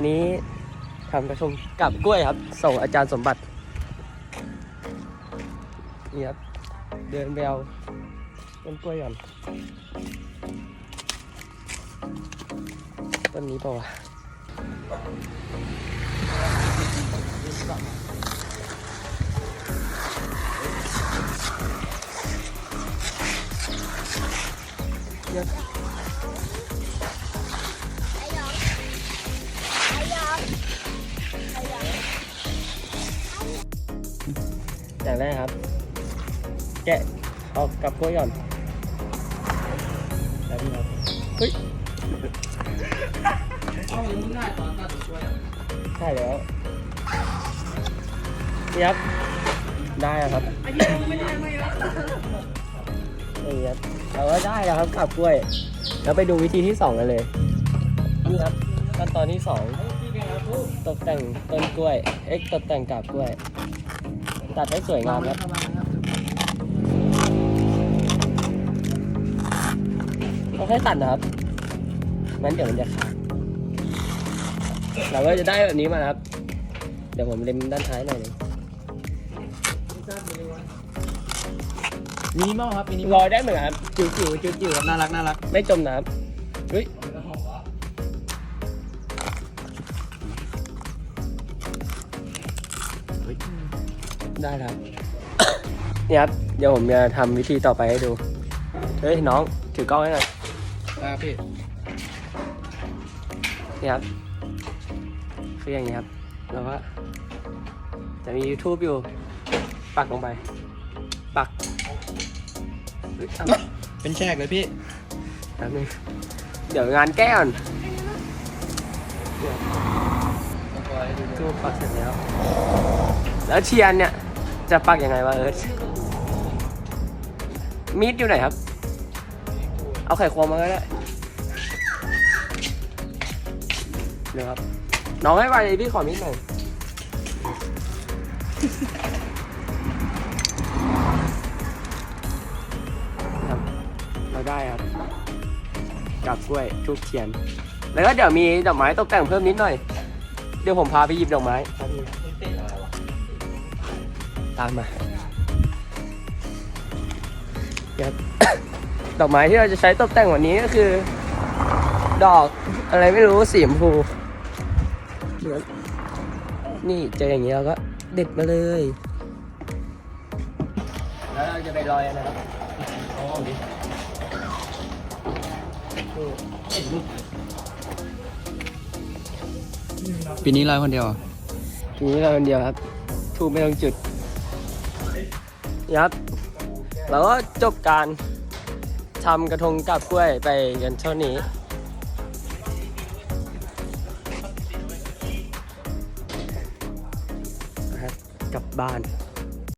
วันนี้ทำกระทงกับกล้วยครับ ส่งอาจารย์สมบัตินี่ครับเดินไปเอาต้นกล้วยก่อนต้นนี้เปล่าวะเดี๋ยว อย่างแรกครับ แกะเอากับกล้วยก่อนแล้วนี่ครับเฮ้ยเอาง่ายตอนตัดตัวใช่แล้วนี่ครับได้แล้วครับไอ้ที่ไม่ได้ไม่เยอะนี่ครับเราก็ได้แล้วครับกับกล้วย แล้วไปดูวิธีที่สองกันเลยนี่ครับขั้นตอนที่สองตกแต่งต้นกล้วย เอ็กตกแต่งกับกล้วย ตัดให้สวยงามครับเราแค่ตัดนะครับงั้นเดี๋ยวมันจะขาดเราก็จะได้แบบนี้มานะครับ เดี๋ยวผมเล็มด้านท้ายหน่อยหนึงมินิมอลครับมินิมลอลอยได้เหมือนกันครับจิ๋วจิ๋วจิ๋วจิ๋วครับน่ารักน่ารัก ไม่จมน้ำเฮ้ย ได้ครับ เนี่ยครับเดี๋ยวผมจะทำวิธีต่อไปให้ดู เฮ้ยน้องถือกล้องให้หน่อยครับพี่นี่ครับคืออย่างนี้ครับ แล้วก็จะมี YouTube อยู่ ปักลงไป ปักเฮ้ยเอาเป็นแชกเลยพี่ แป๊บนึงเดี๋ยวงานแก้ก่อนทูบปักเสร็จแล้ว แล้วเทียนเนี่ย จะปักยังไงวะเอิร์ธมีดอยู่ไหนครับ เอาไข่ควงมาก็ได้เดี๋ยวครับ น้องให้ไปเลยพี่ขอมีดหน่อยครับเราได้ครับกับกล้วยทูบเทียน แล้วก็เดี๋ยวมีดอกไม้ตกแต่งเพิ่มนิดหน่อย เดี๋ยวผมพาไปหยิบดอกไม้ครับ ตามมาเดี๋ยวดอกไม้ที่เราจะใช้ตกแต่งวันนี้ก็คือ ดอกอะไรไม่รู้สีชมพูเดี๋ยวนี่เจออย่างนี้เราก็เด็ดมาเลย แล้วเราจะไปลอยกันนะครับอ๋อดิปีนี้ลอยคนเดียวทีนี้เราคนเดียวครับทูบไม่ต้องจุด ครับเราก็จบการทำกระทงกับกล้วยไปกันเท่านี้นะครับกลับบ้าน